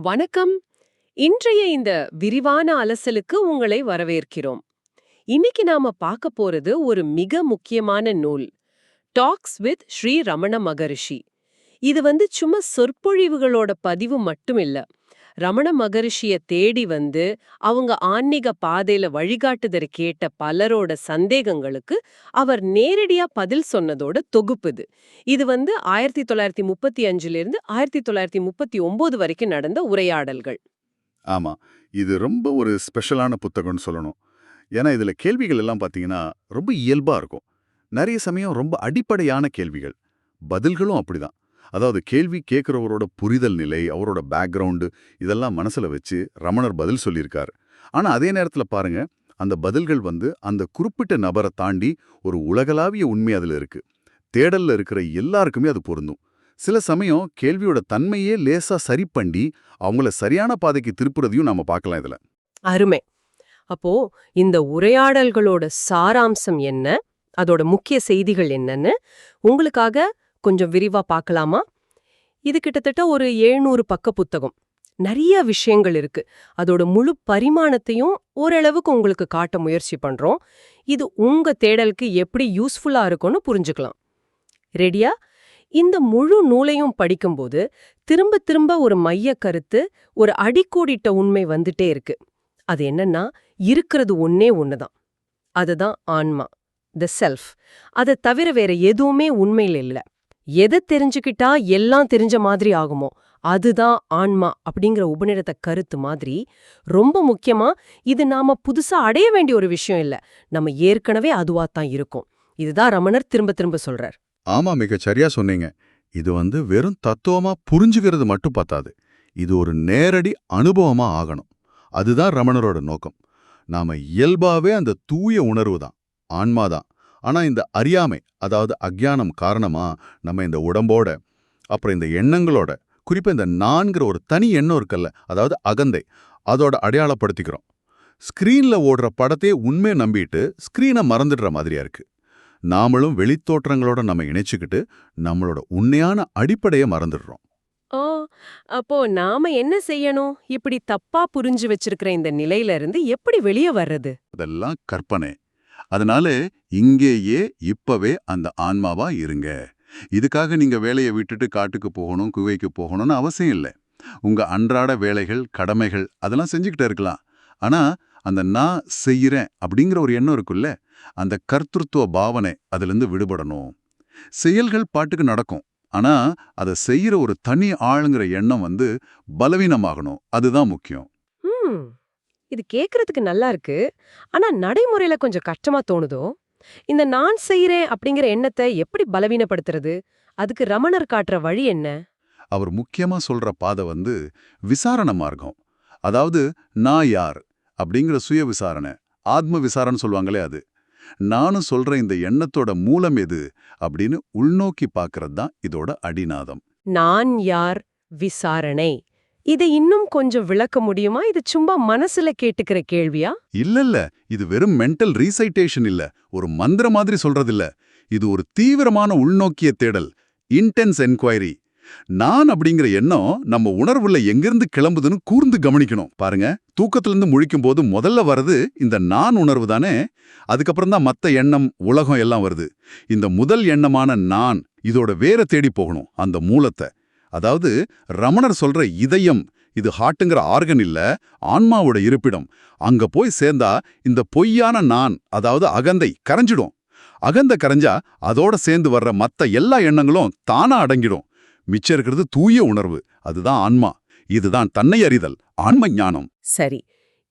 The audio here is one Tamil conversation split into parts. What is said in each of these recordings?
வணக்கம். இன்றைய இந்த விரிவான அலசலுக்கு உங்களை வரவேற்கிறோம். இன்னைக்கு நாம பார்க்க போறது ஒரு மிக முக்கியமான நூல் டாக்ஸ் வித் ஸ்ரீ ரமண மகரிஷி. இது வந்து சும்மா சொற்பொழிவுகளோட பதிவு மட்டும் இல்ல. ரமண மகரிஷிய தேடி வந்து அவங்க ஆன்மீக பாதையில வழிகாட்டுதல் கேட்ட பலரோட சந்தேகங்களுக்கு அவர் நேரடியா பதில் சொன்னதோட தொகுப்பு இது. இது வந்து ஆயிரத்தி தொள்ளாயிரத்தி முப்பத்தி அஞ்சுல இருந்து ஆயிரத்தி தொள்ளாயிரத்தி முப்பத்தி ஒன்பது வரைக்கும் நடந்த உரையாடல்கள். ஆமா. இது ரொம்ப ஒரு ஸ்பெஷலான புத்தகம்னு சொல்லணும். ஏன்னா இதுல கேள்விகள் எல்லாம் பாத்தீங்கன்னா ரொம்ப இயல்பா இருக்கும். நிறைய சமயம் ரொம்ப அடிப்படையான கேள்விகள். பதில்களும் அப்படிதான். அதாவது கேள்வி கேட்குறவரோட புரிதல் நிலை அவரோட பேக்ரவுண்டு இதெல்லாம் மனசுல வச்சு ரமணர் பதில் சொல்லியிருக்காரு. ஆனா அதே நேரத்துல பாருங்க அந்த பதில்கள் வந்து அந்த குறிப்பிட்ட நபரை தாண்டி ஒரு உலகளாவிய உண்மை அதுல இருக்கு. தேடல்ல இருக்கிற எல்லாருக்குமே அது பொருந்தும். சில சமயம் கேள்வியோட தன்மையே லேசா சரி பண்ணி அவங்கள சரியான பாதைக்கு திருப்புறதையும் நாம பார்க்கலாம் இதுல. அருமை. அப்போ இந்த உரையாடல்களோட சாராம்சம் என்ன? அதோட முக்கிய செய்திகள் என்னன்னு உங்களுக்காக கொஞ்சம் விரிவா பார்க்கலாமா? இது கிட்டத்தட்ட ஒரு எழுநூறு பக்க புத்தகம். நிறைய விஷயங்கள் இருக்கு. அதோட முழு பரிமாணத்தையும் ஓரளவுக்கு உங்களுக்கு காட்ட முயற்சி பண்றோம். இது உங்க தேடலுக்கு எப்படி யூஸ்ஃபுல்லா இருக்கும்னு புரிஞ்சுக்கலாம். ரெடியா? இந்த முழு நூலையும் படிக்கும்போது திரும்ப திரும்ப ஒரு மைய கருத்து ஒரு அடிக்கோடிட்ட உண்மை வந்துட்டே இருக்கு. அது என்னன்னா இருக்கிறது ஒன்னே ஒண்ணுதான். அதுதான் ஆன்மா த செல்ஃப் அதை தவிர வேற எதுவுமே உண்மையில் இல்ல. எதை தெரிஞ்சுக்கிட்டா எல்லாம் தெரிஞ்ச மாதிரி ஆகுமோ அதுதான் ஆன்மா அப்படிங்கிற உபநிடத்த கருத்து மாதிரி. ரொம்ப முக்கியமா இது நாம புதுசா அடைய வேண்டிய ஒரு விஷயம் இல்ல. நம்ம ஏற்கனவே அதுவாத்தான் இருக்கும். இதுதான் ரமணர் திரும்ப திரும்ப சொல்றார். ஆமா மிக சரியா சொன்னீங்க. இது வந்து வெறும் தத்துவமா புரிஞ்சுக்கிறது மட்டும் பத்தாது. இது ஒரு நேரடி அனுபவமா ஆகணும். அதுதான் ரமணரோட நோக்கம். நாம இயல்பாவே அந்த தூய உணர்வு தான். ஆன்மாதான் ஆனா இந்த அறியாமை அதாவது அக்ஞானம் காரணமா நம்ம இந்த உடம்போட அப்புறம் இந்த எண்ணங்களோட குறிப்பா இந்த நான்கிற ஒரு தனி எண்ணம் இருக்குல்ல அதாவது அகந்தை அதோட அடையாளப்படுத்திக்கிறோம். ஸ்கிரீன்ல ஓடுற படத்தையே உண்மையை நம்பிட்டு ஸ்கிரீனை மறந்துடுற மாதிரியா இருக்கு. நாமளும் வெளித்தோற்றங்களோட நம்ம இணைச்சுக்கிட்டு நம்மளோட உண்மையான அடிப்படையை மறந்துடுறோம். ஓ அப்போ நாம என்ன செய்யணும்? இப்படி தப்பா புரிஞ்சு வச்சிருக்கிற இந்த நிலையில இருந்து எப்படி வெளியே வர்றது? அதெல்லாம் கற்பனை. அதனால இங்கேயே இப்பவே அந்த ஆன்மாவா இருங்க. இதுக்காக நீங்க வேலையை விட்டுட்டு காட்டுக்கு போகணும் குவைக்கு போகணும்னு அவசியம் இல்லை. உங்க அன்றாட வேலைகள் கடமைகள் அதெல்லாம் செஞ்சுக்கிட்டு இருக்கலாம். ஆனா அந்த நான் செய்யறேன் அப்படிங்கிற ஒரு எண்ணம் இருக்குல்ல அந்த கர்த்தத்துவ பாவனை அதுலேருந்து விடுபடணும். செயல்கள் பாட்டுக்கு நடக்கும். ஆனா அதை செய்யற ஒரு தனி ஆளுங்கிற எண்ணம் வந்து பலவீனமாகணும். அதுதான் முக்கியம். ம். இது கேக்குறதுக்கு நல்லா இருக்கு. ஆனா நடைமுறையில கொஞ்சம் கஷ்டமா தோணுதோ? இந்த நான் செய்யறேன் அப்படிங்கிற எண்ணத்தை எப்படி பலவீனப்படுத்துறது? அதுக்கு ரமணர் காட்டுற வழி என்ன? அவர் முக்கியமா சொல்ற பாதை வந்து விசாரண மார்க்கம். அதாவது நான் யார் அப்படிங்கிற சுய விசாரணை. ஆத்ம விசாரணை சொல்லுவாங்களே அது. நானும் சொல்ற இந்த எண்ணத்தோட மூலம் எது அப்படின்னு உள்நோக்கி பார்க்கறது தான் இதோட அடிநாதம். நான் யார்? விசாரணை. இதை இன்னும் கொஞ்சம் விளக்க முடியுமா? இது சும்மா மனசுல கேட்டுக்கிற கேள்வியா? இல்லல்ல இது வெறும் மென்டல் ரீசைட்டேஷன் இல்ல. ஒரு மந்திர மாதிரி சொல்றதில்ல. இது ஒரு தீவிரமான உள்நோக்கிய தேடல். இன்டென்ஸ் என்கொயரி நான் அப்படிங்கிற எண்ணம் நம்ம உணர்வுல எங்கிருந்து கிளம்புதுன்னு கூர்ந்து கவனிக்கணும். பாருங்க தூக்கத்துல இருந்து முழிக்கும் போது முதல்ல வர்றது இந்த நான் உணர்வு தானே? அதுக்கப்புறம் தான் மத்த எண்ணம் உலகம் எல்லாம் வருது. இந்த முதல் எண்ணமான நான் இதோட வேற தேடி போகணும் அந்த மூலத்தை. அதாவது ரமணர் சொல்ற இதயம் இது ஹார்ட்டுங்கிற ஆர்கன் இல்ல ஆன்மாவோட இருப்பிடம். அங்க போய் சேர்ந்தா இந்த பொய்யான நான் அதாவது அகந்தை கரைஞ்சிடும். அகந்த கரைஞ்சா அதோட சேர்ந்து வர்ற மத்த எல்லா எண்ணங்களும் தானா அடங்கிடும். மிச்சம் இருக்கிறது தூய உணர்வு அதுதான் ஆன்மா. இதுதான் தன்னை அறிதல் ஆன்ம ஞானம். சரி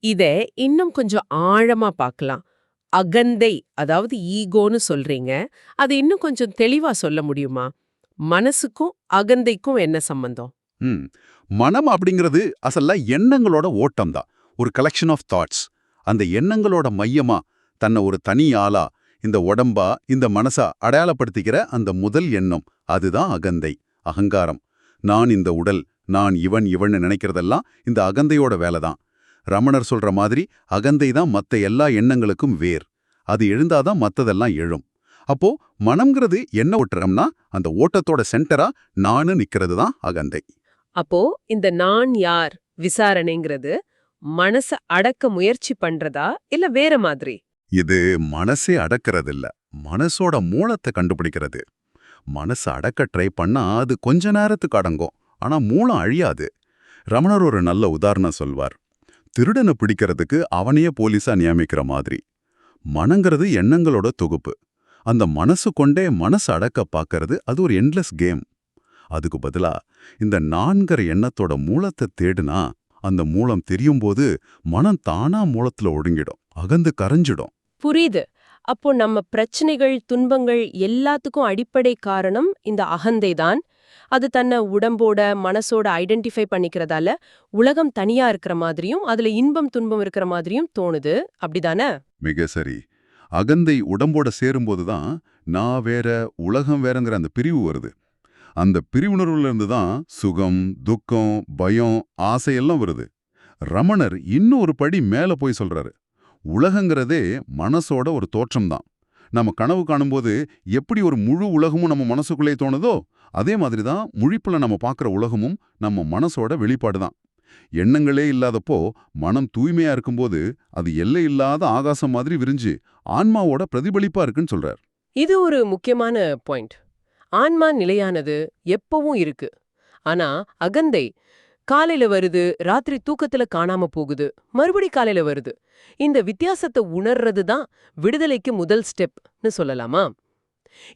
இத இன்னும் கொஞ்சம் ஆழமா பார்க்கலாம் அகந்தை அதாவது ஈகோன்னு சொல்றீங்க அது இன்னும் கொஞ்சம் தெளிவா சொல்ல முடியுமா? மனசுக்கும் அகந்தைக்கும் என்ன சம்பந்தம்? மனம் அப்படிங்கிறது அசல்ல எண்ணங்களோட ஓட்டம் தான். ஒரு கலெக்ஷன் ஆஃப் தாட்ஸ் அந்த எண்ணங்களோட மையமா தன்னை ஒரு தனி ஆளா இந்த உடம்பா இந்த மனசா அடையாளப்படுத்திக்கிற அந்த முதல் எண்ணம். அதுதான் அகந்தை அகங்காரம். நான் இந்த உடல் நான் இவன் இவன்னு நினைக்கிறதெல்லாம் இந்த அகந்தையோட வேலை தான். ரமணர் சொல்ற மாதிரி அகந்தை தான் மத்த எல்லா எண்ணங்களுக்கும் வேர். அது எழுந்தாதான் மத்ததெல்லாம் எழும். அப்போ மனம்ங்கிறது என்ன ஓட்டுறோம்னா அந்த ஓட்டத்தோட சென்டரா நானு நிக்கிறது தான் அகந்தை. அப்போ இந்த நான் யார் விசாரணைங்கிறது மனச அடக்க முயற்சி பண்றதா இல்ல வேற மாதிரி? இது மனசே அடக்கிறதில்ல மனசோட மூலத்தை கண்டுபிடிக்கிறது. மனசை அடக்க ட்ரை பண்ணா அது கொஞ்ச நேரத்துக்கு அடங்கும் ஆனா மூலம் அழியாது. ரமணர் ஒரு நல்ல உதாரணம் சொல்வார். திருடனை பிடிக்கிறதுக்கு அவனையே போலீஸா நியமிக்கிற மாதிரி. மனங்கிறது எண்ணங்களோட தொகுப்பு. அந்த மனசு கொண்டே மனசு அடக்க பார்க்கறது அது ஒரு எண்ட்லெஸ் கேம் அதுக்கு பதிலா இந்த நான்கிற எண்ணத்தோட மூலத்தை தேடுனா அந்த மூலம் தெரியும்போது மனம் தானா மூலத்துல ஒடுங்கிடும் அகந்து கரைஞ்சிடும். புரியுது. அப்போ நம்ம பிரச்சனைகள் துன்பங்கள் எல்லாத்துக்கும் அடிப்படை காரணம் இந்த அகந்தை தான். அது தன்னை உடம்போட மனசோட ஐடென்டிஃபை பண்ணிக்கிறதால உலகம் தனியா இருக்கிற மாதிரியும் அதுல இன்பம் துன்பம் இருக்கிற மாதிரியும் தோணுது. அப்படிதானே? மிக சரி. அகந்தை உடம்போட சேரும்போது தான் நான் வேற உலகம் வேறங்கிற அந்த பிரிவு வருது. அந்த பிரிவுணர்வுல இருந்து தான் சுகம் துக்கம் பயம் ஆசையெல்லாம் வருது. ரமணர் இன்னும் ஒரு படி மேல போய் சொல்றாரு. உலகங்கிறதே மனசோட ஒரு தோற்றம்தான். நம்ம கனவு காணும்போது எப்படி ஒரு முழு உலகமும் நம்ம மனசுக்குள்ளே தோணுதோ அதே மாதிரி தான் முழிப்புல நம்ம பார்க்குற உலகமும் நம்ம மனசோட வெளிப்பாடு தான் எண்ணங்களே இல்லாதப்போ மனம் தூய்மையா இருக்கும்போது அது எல்லை இல்லாத ஆகாசம் மாதிரி விரிஞ்சு ஆன்மாவோட பிரதிபலிப்பா இருக்குன்னு சொல்றார். இது ஒரு முக்கியமான பாயிண்ட். ஆன்மா நிலையானது எப்பவும் இருக்கு. ஆனா அகந்தை காலையில வருது ராத்திரி தூக்கத்துல காணாம போகுது மறுபடி காலையில வருது. இந்த வித்தியாசத்தை உணர்றது தான் விடுதலைக்கு முதல் ஸ்டெப்னு சொல்லலாமா?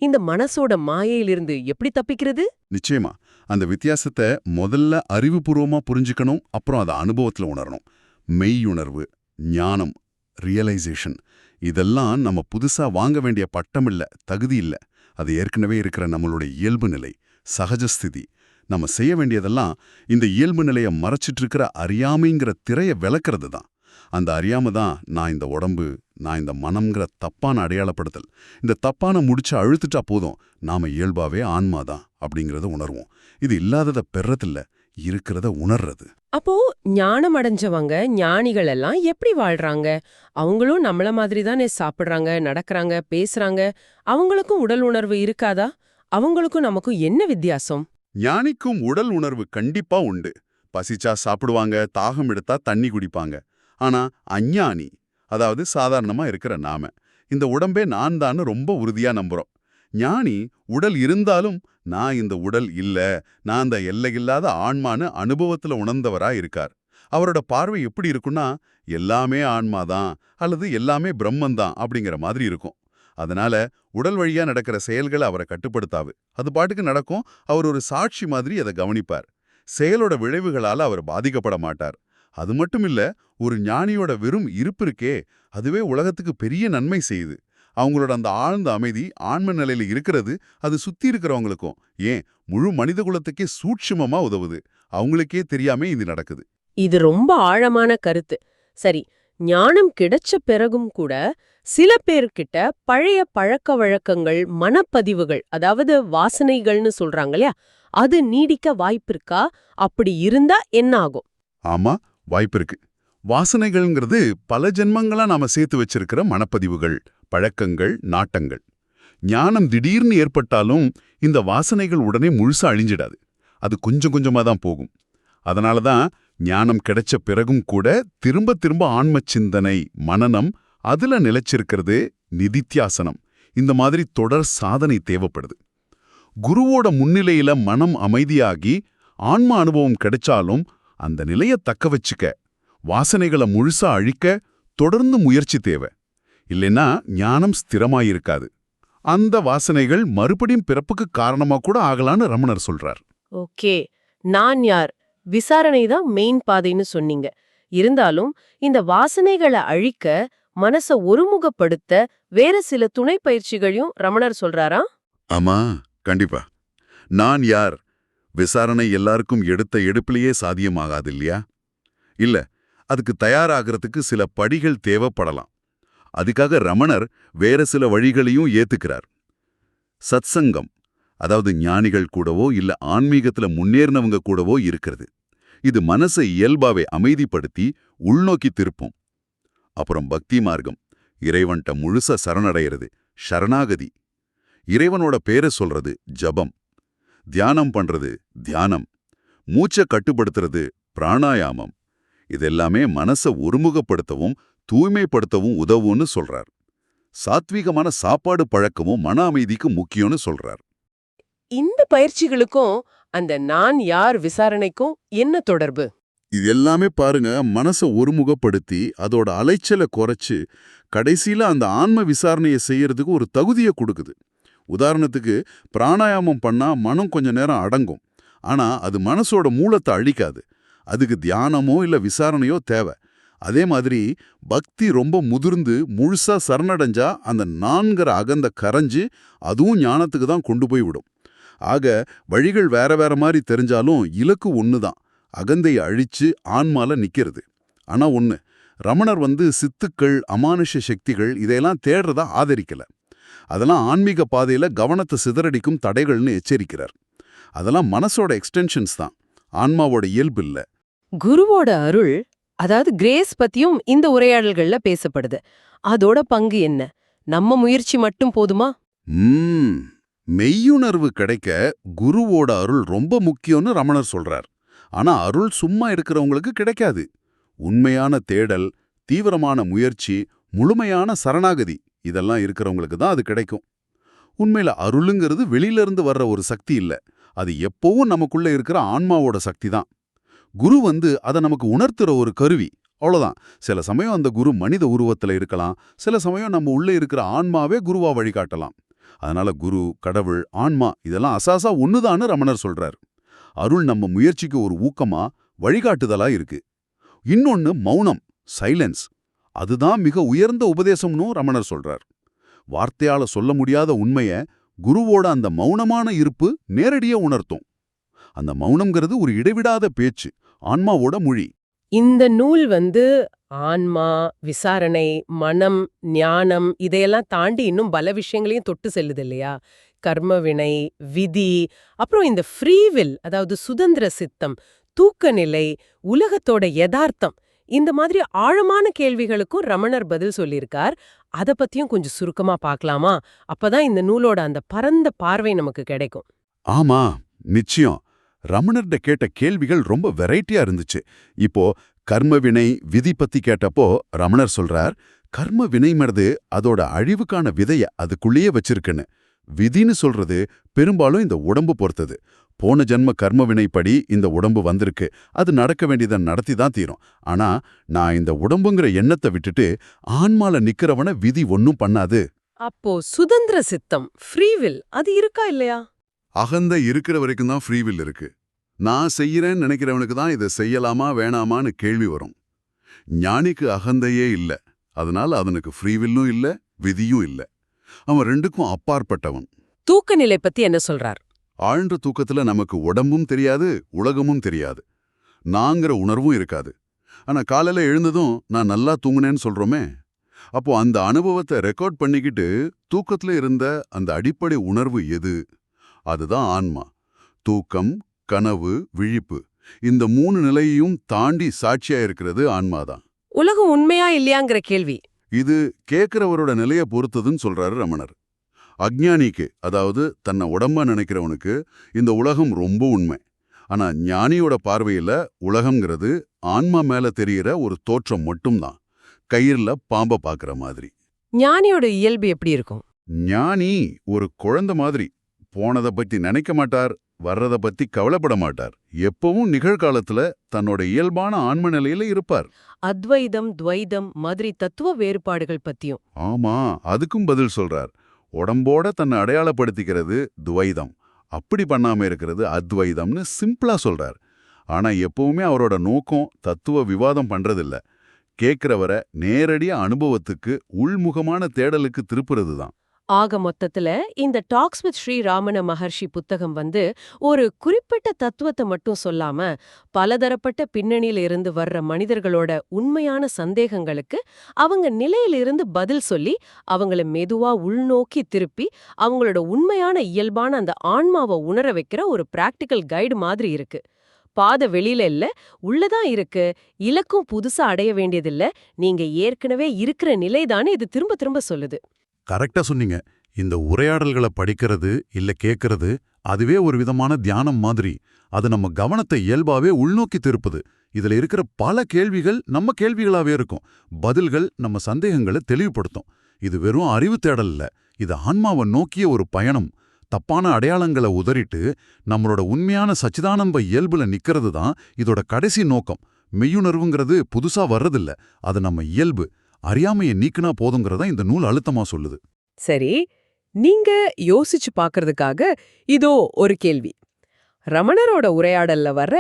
இந்த மனசோட மாயையிலிருந்து எப்படி தப்பிக்கிறது? நிச்சயமா. அந்த வித்தியாசத்தை முதல்ல அறிவுபூர்வமா புரிஞ்சுக்கணும் அப்புறம் அதை அனுபவத்துல உணரணும். மெய்யுணர்வு ஞானம் ரியலைசேஷன் இதெல்லாம் நம்ம புதுசா வாங்க வேண்டிய பட்டம் இல்லை தகுதி இல்ல. அது ஏற்கனவே இருக்கிற நம்மளுடைய இயல்பு நிலை சகஜஸ்திதி. நம்ம செய்ய வேண்டியதெல்லாம் இந்த இயல்பு நிலையை மறைச்சிட்டு இருக்கிற அறியாமைங்கிற திரையை விளக்குறது தான் அந்த அறியாம தான் நான் இந்த உடம்பு நான் இந்த மனம்ங்கிற தப்பான அடையாளப்படுத்தல். இந்த தப்பான முடிச்ச அழுத்துட்டா போதும் நாம இயல்பாவே ஆன்மாதான் அப்படிங்கறத உணர்வோம். இது இல்லாதத பெறதில்ல இருக்கிறத உணர்றது. அப்போ ஞானம் அடைஞ்சவங்க ஞானிகள் எல்லாம் எப்படி வாழ்றாங்க? அவங்களும் நம்மள மாதிரி தானே சாப்பிடுறாங்க நடக்கறாங்க பேசுறாங்க. அவங்களுக்கும் உடல் உணர்வு இருக்காதா? அவங்களுக்கும் நமக்கும் என்ன வித்தியாசம்? ஞானிக்கும் உடல் உணர்வு கண்டிப்பா உண்டு. பசிச்சா சாப்பிடுவாங்க தாகம் எடுத்தா தண்ணி குடிப்பாங்க. ஆனா அஞ்ஞானி அதாவது சாதாரணமா இருக்கிற நாம. இந்த உடம்பே நான் தான் ரொம்ப உறுதியா நம்புறோம். ஞானி உடல் இருந்தாலும் நான் இந்த உடல் இல்ல நான் அந்த எல்லையில்லாத ஆன்மான்னு அனுபவத்துல உணர்ந்தவரா இருக்கார். அவரோட பார்வை எப்படி இருக்குன்னா எல்லாமே ஆன்மாதான் அல்லது எல்லாமே பிரம்மந்தான் அப்படிங்கிற மாதிரி இருக்கும். அதனால உடல் வழியா நடக்கிற செயல்களை அவரை கட்டுப்படுத்தாவு அது பாட்டுக்கு நடக்கும் அவர் ஒரு சாட்சி மாதிரி அதை கவனிப்பார். செயலோட விளைவுகளால அவர் பாதிக்கப்பட மாட்டார். அது மட்டும் இல்ல ஒரு ஞானியோட வெறும் இருப்பு இருக்கே அதுவே உலகத்துக்கு பெரிய நன்மை செய்யுது. அவங்களோட அந்த ஆழ்ந்த அமைதி ஆன்ம நிலையில இருக்கிறது அது சுத்தி இருக்கிறவங்களுக்கும் ஏன்? முழு மனித குலத்துக்கே சூட்சுமமா உதவுது. அவங்களுக்கே தெரியாம இது நடக்குது. இது ரொம்ப ஆழமான கருத்து. சரி ஞானம் கிடைச்ச பிறகும் கூட சில பேர்கிட்ட பழைய பழக்க வழக்கங்கள் மனப்பதிவுகள் அதாவது வாசனைகள்னு சொல்றாங்க இல்லையா? அது நீடிக்க வாய்ப்பிருக்கா அப்படி இருந்தா என்ன ஆகும்? ஆமா வாய்ப்பு இருக்கு வாசனைகள்ங்கிறது பல ஜென்மங்களா நாம சேர்த்து வச்சிருக்கிற மனப்பதிவுகள் பழக்கங்கள் நாட்டங்கள். ஞானம் திடீர்னு ஏற்பட்டாலும் இந்த வாசனைகள் உடனே முழுசா அழிஞ்சிடாது. அது கொஞ்சம் கொஞ்சமா தான் போகும். அதனால தான் ஞானம் கிடைச்ச பிறகும் கூட திரும்ப திரும்ப ஆன்ம சிந்தனை மனனம் அதுல நிலைச்சிருக்கிறது நிதித்தியாசனம். இந்த மாதிரி தொடர் சாதனை தேவைப்படுது. குருவோட முன்னிலையில மனம் அமைதியாகி ஆன்ம அனுபவம் கிடைச்சாலும் அந்த நிலைய தக்க வச்சுக்க வாசனைகளை முழுசா அழிக்க தொடர்ந்து முயற்சி தேவை. இல்லைன்னா ஞானம் ஸ்திரமாயிருக்காது. அந்த வாசனைகள் மறுபடியும் பிறப்புக்கு காரணமா கூட ஆகலான்னு ரமணர் சொல்றார். ஓகே. நான் யார்? விசாரணை தான் மெயின் பாதைன்னு சொன்னீங்க. இருந்தாலும் இந்த வாசனைகளை அழிக்க மனச ஒருமுகப்படுத்த வேற சில துணை பயிற்சிகளையும் ரமணர் சொல்றாரா? ஆமா கண்டிப்பா. நான் யார்? விசாரணை எல்லாருக்கும் எடுத்த எடுப்பிலேயே சாத்தியமாகாது இல்லையா இல்ல அதுக்கு தயாராகிறதுக்கு சில படிகள் தேவைப்படலாம். அதுக்காக ரமணர் வேற சில வழிகளையும் ஏத்துக்கிறார். சத்சங்கம் அதாவது ஞானிகள் கூடவோ இல்ல ஆன்மீகத்துல முன்னேறினவங்க கூடவோ இருக்கிறது. இது மனசை இயல்பாவே அமைதிப்படுத்தி உள்நோக்கி திருப்பும். அப்புறம் பக்தி மார்க்கம் இறைவன்ட்ட முழுசா சரணடைகிறது சரணாகதி. இறைவனோட பேரை சொல்றது ஜபம். தியானம் பண்றது தியானம். மூச்சை கட்டுப்படுத்துறது பிராணாயாமம். இதெல்லாமே மனசை ஒருமுகப்படுத்தவும் தூய்மைப்படுத்தவும் உதவும்னு சொல்றார். சாத்வீகமான சாப்பாடு பழக்கமும் மன அமைதிக்கு முக்கியம்னு சொல்றார். இந்த பயிற்சிகளுக்கும் அந்த நான் யார் விசாரணைக்கும் என்ன தொடர்பு? இது எல்லாமே பாருங்க மனசை ஒருமுகப்படுத்தி அதோட அலைச்சலை குறைச்சு கடைசியில அந்த ஆன்ம விசாரணையை செய்யறதுக்கு ஒரு தகுதியை கொடுக்குது. உதாரணத்துக்கு பிராணாயாமம் பண்ணா மனம் கொஞ்ச நேரம் அடங்கும். ஆனா அது மனசோட மூலத்தை அழிக்காது. அதுக்கு தியானமோ இல்ல விசாரணையோ தேவை. அதே மாதிரி பக்தி ரொம்ப முதிர்ந்து முழுசா சரணடைஞ்சா அந்த நான்கிற அகந்த கரைஞ்சு அதுவும் ஞானத்துக்கு தான் கொண்டு போய் விடும். ஆக வழிகள் வேற வேற மாதிரி தெரிஞ்சாலும் இலக்கு ஒன்று தான் அகந்தை அழிச்சு ஆன்மால நிற்கிறது ஆனா ஒன்று ரமணர் வந்து சித்துக்கள் அமானுஷ சக்திகள் இதையெல்லாம் தேடுறதா ஆதரிக்கல. அதெல்லாம் ஆன்மீக பாதையில கவனத்தை சிதறடிக்கும் தடைகள்னு எச்சரிக்கிறார். அதெல்லாம் மனசோட எக்ஸ்டென்ஷன்ஸ் தான். ஆன்மாவோட இயல்பு இல்ல. குருவோட அருள் அதாவது கிரேஸ் பத்தியும் இந்த உரையாடல்கள்ல பேசப்படுது. அதோட பங்கு என்ன? நம்ம முயற்சி மட்டும் போதுமா. மெய்யுணர்வு கிடைக்க குருவோட அருள் ரொம்ப முக்கியம்னு ரமணர் சொல்றார். ஆனா அருள் சும்மா இருக்கிறவங்களுக்கு கிடைக்காது. உண்மையான தேடல் தீவிரமான முயற்சி முழுமையான சரணாகதி. இதெல்லாம் இருக்கிறவங்களுக்கு தான் அது கிடைக்கும். உண்மையில அருளுங்கிறது வெளியில இருந்து வர்ற ஒரு சக்தி இல்ல. அது எப்பவும் நமக்குள்ள இருக்கிற ஆன்மாவோட சக்தி தான். குரு வந்து அதை நமக்கு உணர்த்துற ஒரு கருவி. அவ்வளோதான் சில சமயம் அந்த குரு மனித உருவத்துல இருக்கலாம். சில சமயம் நம்ம உள்ள இருக்கிற ஆன்மாவே குருவா வழிகாட்டலாம். அதனால குரு கடவுள் ஆன்மா இதெல்லாம் அசாசா ஒண்ணுதான்னு ரமணர் சொல்றார். அருள் நம்ம முயற்சிக்கு ஒரு ஊக்கமா வழிகாட்டுதலா இருக்கு. இன்னொன்னு மௌனம் சைலன்ஸ் அதுதான் மிக உயர்ந்த உபதேசம்னு ரமணர் சொல்றார். வார்த்தையால சொல்ல முடியாத உண்மைய குருவோட அந்த மௌனமான இருப்பு நேரடியா உணர்த்தும். அந்த மௌனம்ங்கிறது ஒரு இடைவிடாத பேச்சு ஆன்மாவோட மொழி. இந்த நூல் வந்து ஆன்மா விசாரணை மனம் ஞானம் இதையெல்லாம் தாண்டி இன்னும் பல விஷயங்களையும் தொட்டு செல்லுது இல்லையா? கர்ம வினை விதி அப்புறம் இந்த ஃப்ரீவில் அதாவது சுதந்திர சித்தம் தூக்க நிலை உலகத்தோட யதார்த்தம் இந்த மாதிரி ஆழமான கேள்விகளுக்கும் ரமணர் பதில் சொல்லியிருக்கார். அத பத்தியும் கொஞ்சம் சுருக்கமா பார்க்கலாமா அப்பதான் இந்த நூலோட அந்த பரந்த பார்வை நமக்கு கிடைக்கும். ஆமா நிச்சயம். ரமணர்ட கேட்ட கேள்விகள் ரொம்ப வெரைட்டியா இருந்துச்சு. இப்போ கர்ம வினை விதி பத்தி கேட்டப்போ ரமணர் சொல்றார் கர்ம வினைமறது அதோட அழிவுக்கான விதைய அதுக்குள்ளேயே வச்சிருக்குன்னு. விதின்னு சொல்றது பெரும்பாலும் இந்த உடம்பு பொறுத்தது. போன ஜென்ம கர்ம வினைப்படி இந்த உடம்பு வந்திருக்கு. அது நடக்க வேண்டியதை நடத்தி தான் தீரும். ஆனா நான் இந்த உடம்புங்கிற எண்ணத்தை விட்டுட்டு ஆன்மால நிக்கிறவன விதி ஒன்னும் பண்ணாது. அப்போ சுதந்திர சித்தம் ஃப்ரீவில் அது இருக்கா இல்லையா? அகந்த இருக்கிற வரைக்கும் தான் ஃப்ரீவில் இருக்கு. நான் செய்யறேன்னு நினைக்கிறவனுக்கு தான் இதை செய்யலாமா வேணாமான்னு கேள்வி வரும். ஞானிக்கு அகந்தையே இல்ல. அதனால அவனுக்கு ஃப்ரீவில்லும் இல்ல விதியும் இல்ல. அவன் ரெண்டுக்கும் அப்பாற்பட்டவன். தூக்க நிலை பத்தி என்ன சொல்றார்? ஆழ்ந்த தூக்கத்துல நமக்கு உடம்பும் தெரியாது உலகமும் தெரியாது. நாங்கிற உணர்வும் இருக்காது. ஆனா காலையில எழுந்ததும் நான் நல்லா தூங்குனேன்னு சொல்றோமே அப்போ அந்த அனுபவத்தை ரெக்கார்ட் பண்ணிக்கிட்டு தூக்கத்துல இருந்த அந்த அடிப்படை உணர்வு எது? அதுதான் ஆன்மா. தூக்கம் கனவு விழிப்பு. இந்த மூணு நிலையையும் தாண்டி சாட்சியா இருக்கிறது ஆன்மாதான். உலகம் உண்மையா இல்லையாங்கிற கேள்வி. இது கேட்கிறவரோட நிலைய பொறுத்ததுன்னு சொல்றாரு ரமணர். அஜ்ஞானிக்கு அதாவது தன்னை உடம்பா நினைக்கிறவனுக்கு இந்த உலகம் ரொம்ப உண்மை. ஆனா ஞானியோட பார்வையில உலகம்ங்கிறது ஆன்மா மேல தெரியிற ஒரு தோற்றம் மட்டும்தான். கயிறுல பாம்ப பாக்குற மாதிரி. ஞானியோட இயல்பு எப்படி இருக்கும்? ஞானி ஒரு குழந்தை மாதிரி போனத பத்தி நினைக்க மாட்டார் வர்றத பத்தி கவலைப்பட மாட்டார். எப்பவும் நிகழ்காலத்துல தன்னோட இயல்பான ஆன்ம நிலையில இருப்பார். அத்வைதம் துவைதம் மாதிரி தத்துவ வேறுபாடுகள் பத்தியும். ஆமா அதுக்கும் பதில் சொல்றார். உடம்போட தன்னை அடையாளப்படுத்திக்கிறது துவைதம். அப்படி பண்ணாம இருக்கிறது அத்வைதம்னு சிம்பிளா சொல்கிறார் ஆனா எப்பவுமே அவரோட நோக்கம் தத்துவ விவாதம் பண்ணுறதில்ல கேட்குறவரை நேரடியா அனுபவத்துக்கு உள்முகமான தேடலுக்கு திருப்புறது தான் ஆக மொத்தத்துல இந்த டாக்ஸ் வித் ஸ்ரீராமன மகர்ஷி புத்தகம் வந்து ஒரு குறிப்பிட்ட தத்துவத்தை மட்டும் சொல்லாம பலதரப்பட்ட பின்னணியில இருந்து வர்ற மனிதர்களோட உண்மையான சந்தேகங்களுக்கு அவங்க நிலையிலிருந்து பதில் சொல்லி அவங்கள மெதுவா உள்நோக்கி திருப்பி அவங்களோட உண்மையான இயல்பான அந்த ஆன்மாவை உணர வைக்கிற ஒரு பிராக்டிக்கல் கைடு மாதிரி இருக்கு. பாத வெளியில இல்ல உள்ளதான் இருக்கு. இலக்கும் புதுசா அடைய வேண்டியதில்ல. நீங்க ஏற்கனவே இருக்கிற நிலைதானே இது திரும்ப திரும்ப சொல்லுது. கரெக்டா சொன்னீங்க. இந்த உரையாடல்களை படிக்கிறது இல்ல கேட்கறது அதுவே ஒரு விதமான தியானம் மாதிரி. அது நம்ம கவனத்தை இயல்பாவே உள்நோக்கி திருப்புது. இதுல இருக்கிற பல கேள்விகள் நம்ம கேள்விகளாவே இருக்கும். பதில்கள் நம்ம சந்தேகங்களை தெளிவுபடுத்தும். இது வெறும் அறிவு தேடல் இது ஆன்மாவை நோக்கிய ஒரு பயணம். தப்பான அடையாளங்களை உதறிட்டு நம்மளோட உண்மையான சச்சிதானம்ப இயல்புல நிற்கிறது தான் இதோட கடைசி நோக்கம். மெய்யுணர்வுங்கிறது புதுசா வர்றதில்ல. அது நம்ம இயல்பு. அறியாமையை நீக்கினா போதுங்கிறதா இந்த நூல் அழுத்தமா சொல்லுது. சரி நீங்க யோசிச்சு பாக்குறதுக்காக இதோ ஒரு கேள்வி. ரமணரோட உரையாடல்ல வர்ற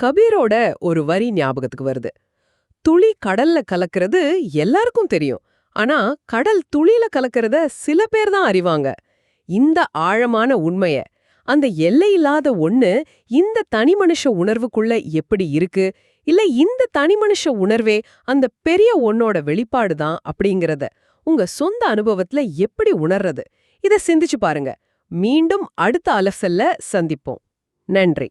கபீரோட ஒரு வரி ஞாபகத்துக்கு வருது. துளி கடல்ல கலக்கிறது எல்லாருக்கும் தெரியும். ஆனா கடல் துளியில கலக்கிறத சில பேர் தான் அறிவாங்க. இந்த ஆழமான உண்மைய அந்த எல்லையில்லாத ஒண்ணு இந்த தனி மனுஷ உணர்வுக்குள்ள எப்படி இருக்கு? இல்ல இந்த தனி மனுஷ உணர்வே அந்த பெரிய ஒன்னோட வெளிப்பாடு தான் அப்படிங்கறத உங்க சொந்த அனுபவத்துல எப்படி உணர்றது? இத சிந்திச்சு பாருங்க. மீண்டும் அடுத்த அலசல்ல சந்திப்போம். நன்றி.